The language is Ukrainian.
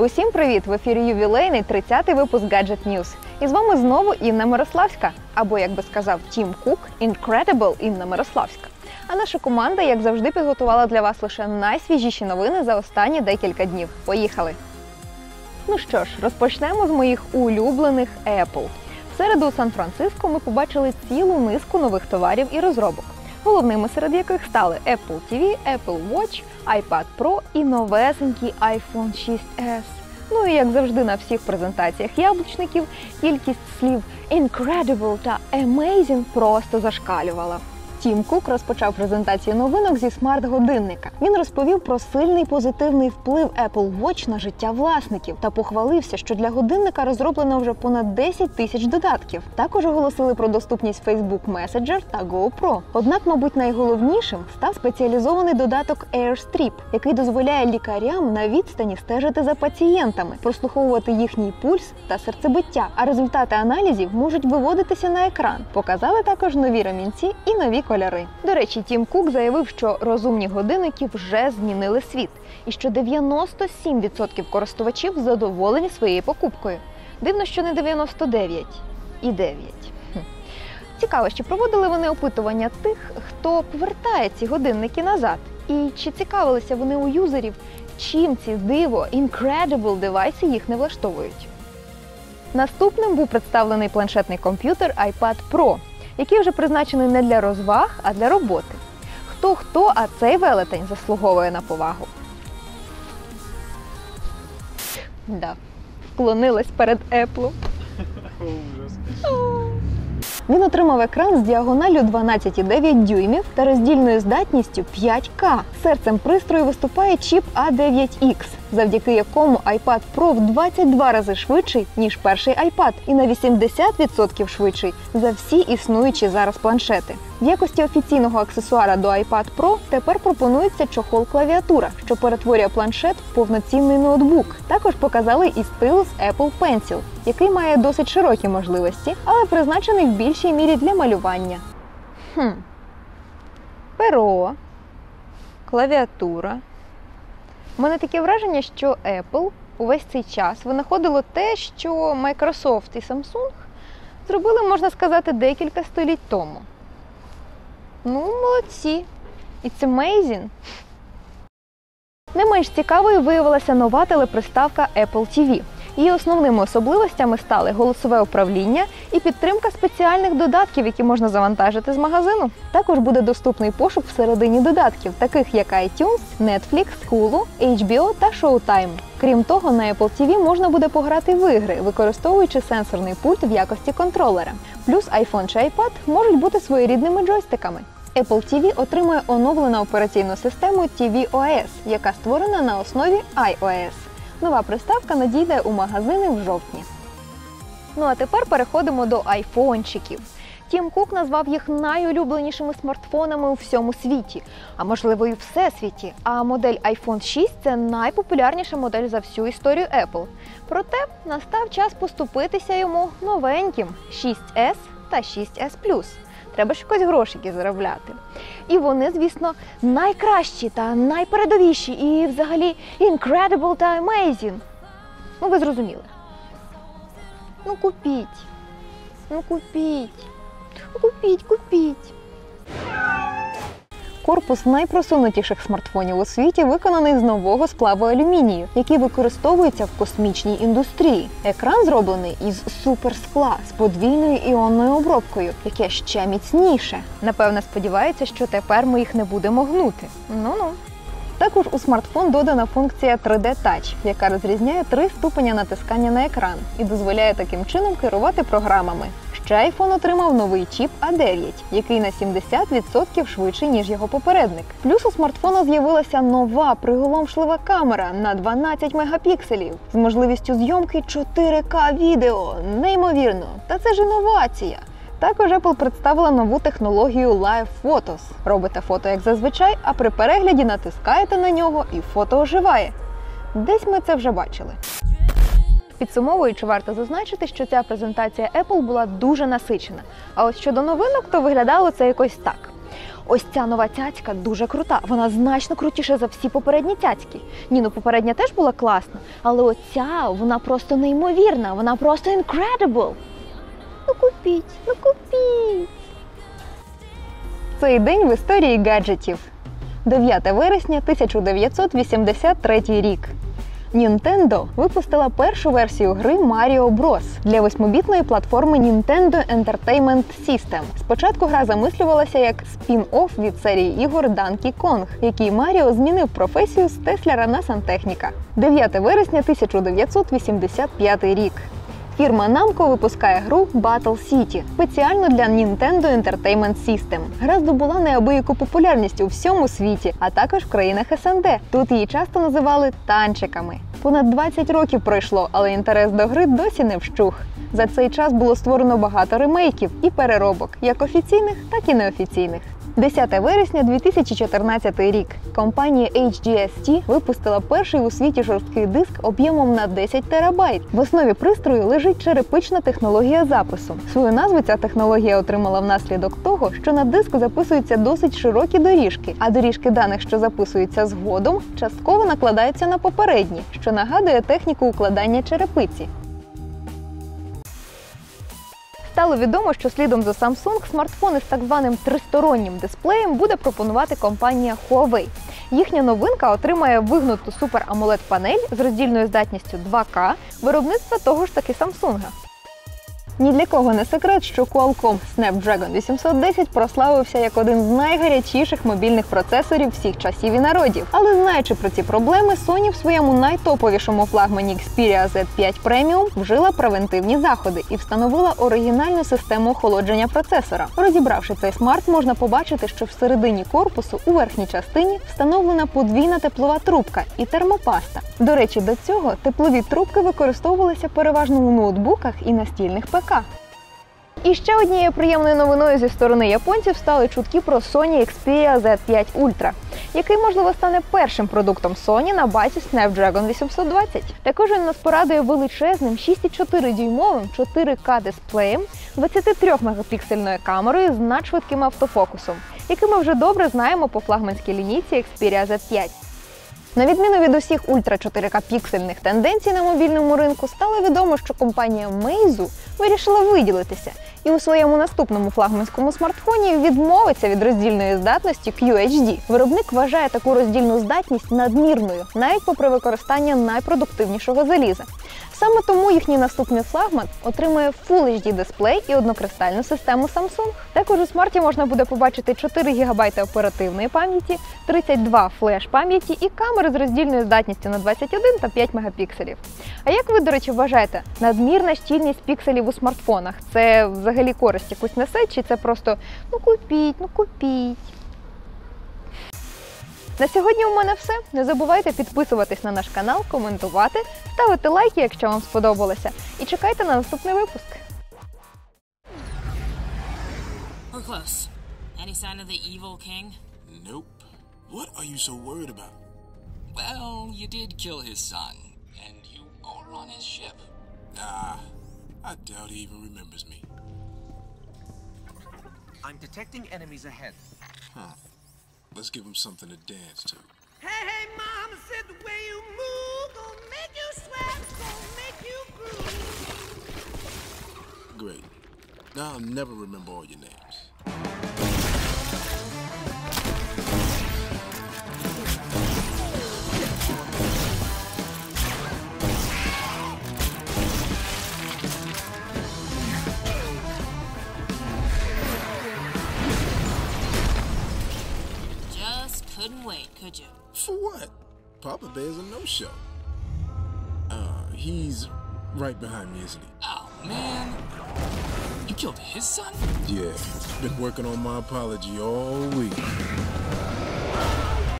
Усім привіт! В ефірі ювілейний 30-й випуск Gadget News. І з вами знову Інна Мирославська, або як би сказав Тім Кук, Incredible Інна Мирославська. А наша команда, як завжди, підготувала для вас лише найсвіжіші новини за останні декілька днів. Поїхали! Ну що ж, розпочнемо з моїх улюблених Apple. В середу у Сан-Франциско ми побачили цілу низку нових товарів і розробок, головними серед яких стали Apple TV, Apple Watch, iPad Pro і новесенький iPhone 6s. Ну і як завжди на всіх презентаціях яблучників, кількість слів incredible та amazing просто зашкалювала. Тім Кук розпочав презентацію новинок зі смарт-годинника. Він розповів про сильний позитивний вплив Apple Watch на життя власників та похвалився, що для годинника розроблено вже понад 10 тисяч додатків. Також оголосили про доступність Facebook Messenger та GoPro. Однак, мабуть, найголовнішим став спеціалізований додаток AirStrip, який дозволяє лікарям на відстані стежити за пацієнтами, прослуховувати їхній пульс та серцебиття. А результати аналізів можуть виводитися на екран. Показали також нові ремінці і нові кольори. До речі, Тім Кук заявив, що розумні годинники вже змінили світ, і що 97% користувачів задоволені своєю покупкою. Дивно, що не 99 і 9. Хм. Цікаво, чи проводили вони опитування тих, хто повертає ці годинники назад, і чи цікавилися вони у юзерів, чим ці диво incredible девайси їх не влаштовують. Наступним був представлений планшетний комп'ютер iPad Pro, який вже призначений не для розваг, а для роботи. Хто хто, а цей велетень заслуговує на повагу. Да. Вклонилась перед еплом. Ужас. Він отримав екран з діагоналлю 12,9 дюймів та роздільною здатністю 5К. Серцем пристрою виступає чіп A9X, завдяки якому iPad Pro в 22 рази швидший, ніж перший iPad, і на 80% швидший за всі існуючі зараз планшети. В якості офіційного аксесуара до iPad Pro тепер пропонується чохол-клавіатура, що перетворює планшет в повноцінний ноутбук. Також показали і стилус Apple Pencil, який має досить широкі можливості, але призначений в більшій мірі для малювання. Хм. Перо, клавіатура. У мене таке враження, що Apple увесь цей час винаходило те, що Microsoft і Samsung зробили, можна сказати, декілька століть тому. Ну, молодці. It's amazing. Не менш цікавою виявилася нова телеприставка Apple TV. Її основними особливостями стали голосове управління і підтримка спеціальних додатків, які можна завантажити з магазину. Також буде доступний пошук всередині додатків, таких як iTunes, Netflix, Hulu, HBO та Showtime. Крім того, на Apple TV можна буде пограти в ігри, використовуючи сенсорний пульт в якості контролера. Плюс iPhone чи iPad можуть бути своєрідними джойстиками. Apple TV отримує оновлену операційну систему tvOS, яка створена на основі iOS. Нова приставка надійде у магазини в жовтні. Ну а тепер переходимо до айфончиків. Тім Кук назвав їх найулюбленішими смартфонами у всьому світі, а можливо і всесвіті. А модель iPhone 6 це найпопулярніша модель за всю історію Apple. Проте настав час поступитися йому новеньким 6S та 6S Треба ж якось грошики заробляти. І вони, звісно, найкращі та найпередовіші, і взагалі incredible та amazing. Ну, ви зрозуміли. Ну купіть. Ну купіть. Купіть, купіть. Корпус найпросунутіших смартфонів у світі виконаний з нового сплаву алюмінію, який використовується в космічній індустрії. Екран зроблений із суперскла з подвійною іонною обробкою, яке ще міцніше. Напевне, сподівається, що тепер ми їх не будемо гнути. Ну ну. Також у смартфон додана функція 3D Touch, яка розрізняє три ступеня натискання на екран і дозволяє таким чином керувати програмами. Ще iPhone отримав новий чіп A9, який на 70% швидший, ніж його попередник. Плюс у смартфона з'явилася нова приголомшлива камера на 12 мегапікселів з можливістю зйомки 4К відео. Неймовірно, та це ж інновація. Також Apple представила нову технологію Live Photos. Робите фото як зазвичай, а при перегляді натискаєте на нього і фото оживає. Десь ми це вже бачили. Підсумовуючи, варто зазначити, що ця презентація Apple була дуже насичена. А от щодо новинок, то виглядало це якось так. Ось ця нова цяцька дуже крута. Вона значно крутіша за всі попередні цяцьки. Ні, ну попередня теж була класна, але оця вона просто неймовірна, вона просто incredible. Ну купіть, ну купіть. Цей день в історії гаджетів. 9 вересня 1983 рік. Nintendo випустила першу версію гри Mario Bros. для восьмобітної платформи Nintendo Entertainment System. Спочатку гра замислювалася як спін-офф від серії ігор Donkey Kong, який Маріо змінив професію з тесляра на сантехніка. 9 вересня 1985 рік. Фірма Namco випускає гру Battle City спеціально для Nintendo Entertainment System. Гра здобула неабияку популярність у всьому світі, а також в країнах СНД. Тут її часто називали танчиками. Понад 20 років пройшло, але інтерес до гри досі не вщух. За цей час було створено багато ремейків і переробок, як офіційних, так і неофіційних. 10 вересня 2014 рік компанія HGST випустила перший у світі жорсткий диск об'ємом на 10 терабайт. В основі пристрою лежить черепична технологія запису. Свою назву ця технологія отримала внаслідок того, що на диск записуються досить широкі доріжки, а доріжки даних, що записуються згодом, частково накладаються на попередні, що нагадує техніку укладання черепиці. Стало відомо, що слідом за Samsung смартфони з так званим тристороннім дисплеєм буде пропонувати компанія Huawei. Їхня новинка отримає вигнуту супер amoled панель з роздільною здатністю 2К виробництва того ж таки Samsung. Ні для кого не секрет, що Qualcomm Snapdragon 810 прославився як один з найгарячіших мобільних процесорів всіх часів і народів. Але знаючи про ці проблеми, Sony в своєму найтоповішому флагмані Xperia Z5 Premium вжила превентивні заходи і встановила оригінальну систему охолодження процесора. Розібравши цей смарт, можна побачити, що всередині корпусу у верхній частині встановлена подвійна теплова трубка і термопаста. До речі, до цього теплові трубки використовувалися переважно у ноутбуках і настільних ПК. І ще однією приємною новиною зі сторони японців стали чутки про Sony Xperia Z5 Ultra, який, можливо, стане першим продуктом Sony на базі Snapdragon 820. Також він нас порадує величезним 6,4 дюймовим 4К дисплеєм, 23 мегапіксельною камерою з надшвидким автофокусом, який ми вже добре знаємо по флагманській лінійці Xperia Z5. На відміну від усіх ультра 4К піксельних тенденцій на мобільному ринку, стало відомо, що компанія Meizu вирішила виділитися і у своєму наступному флагманському смартфоні відмовиться від роздільної здатності QHD. Виробник вважає таку роздільну здатність надмірною, навіть попри використання найпродуктивнішого заліза. Саме тому їхній наступний флагман отримує Full HD дисплей і однокристальну систему Samsung. Також у смарті можна буде побачити 4 ГБ оперативної пам'яті, 32 флеш пам'яті і камери з роздільною здатністю на 21 та 5 мегапікселів. А як ви, до речі, вважаєте, надмірна щільність пікселів у смартфонах це взагалі користь якусь несе, чи це просто ну купіть, ну купіть? На сьогодні у мене все. Не забувайте підписуватись на наш канал, коментувати, ставити лайки, якщо вам сподобалося, і чекайте на наступний випуск. We're close. Any sign of the evil king? Nope. What are you so worried about? Well, you did kill his son, and you are on his ship. Nah, I doubt he even remembers me. I'm detecting enemies ahead. Let's give him something to dance to. Hey, hey, mama said the way you move gonna make you sweat, gonna make you groove. Great. Now I'll never remember all your names. Couldn't wait, could you? For what? Papa Bear's a no-show. Uh, he's right behind me, isn't he? Oh, man. You killed his son? Yeah. Been working on my apology all week.